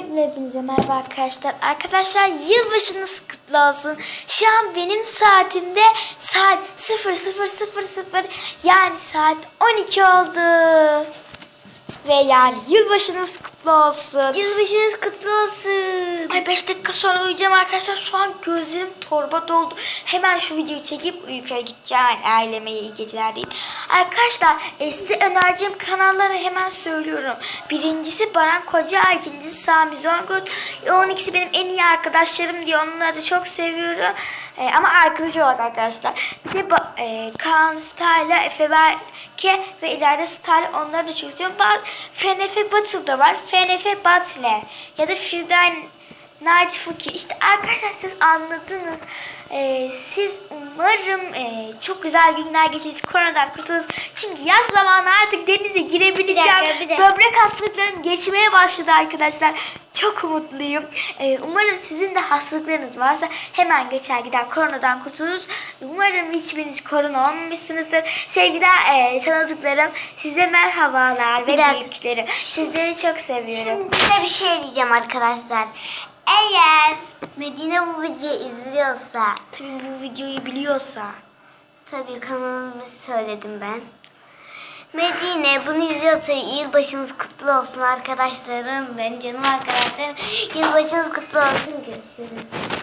Öncelikle hepinize merhaba arkadaşlar. Arkadaşlar yılbaşınız kutlu olsun. Şu an benim saatimde saat 0000 yani saat 12 oldu. Ve yani yılbaşınız kutlu olsun. Yılbaşınız kutlu olsun. Ay 5 dakika sonra uyuyacağım arkadaşlar. Şu an gözlerim torba doldu. Hemen şu videoyu çekip uykuya gideceğim. Aileme iyi geceler diyeyim. Arkadaşlar e, size önereceğim kanalları hemen söylüyorum. Birincisi Baran Koca, ikincisi Sami Zongul. E, 12'si benim en iyi arkadaşlarım diye onları da çok seviyorum. E, ama arkadaş olarak arkadaşlar. Bir de e, Kaan Style, Efe Berke ve ileride Style onları da çok seviyorum. Ba- FNF Battle da var. FNF Battle ya da Firdan Night Fuki. İşte arkadaşlar siz anladınız. Ee, siz umarım e, çok güzel günler geçirirsiniz. Koronadan kurtuluruz. Çünkü yaz zamanı artık denize girebileceğim. Bir dakika, bir dakika. Böbrek hastalıklarım geçmeye başladı arkadaşlar. Çok umutluyum. Ee, umarım sizin de hastalıklarınız varsa hemen geçer gider koronadan kurtuluruz. Umarım hiçbiriniz korona olmamışsınızdır. Sevgiler e, tanıdıklarım size merhabalar ve Bir büyüklerim. Sizleri çok seviyorum. Size bir şey diyeceğim arkadaşlar. Eğer Medine bu videoyu izliyorsa, Tabii bu videoyu biliyorsa. tabii kanalımı söyledim ben. Medine bunu izliyorsa yılbaşınız kutlu olsun arkadaşlarım. Benim canım arkadaşlarım. Yılbaşınız kutlu olsun. Görüşürüz.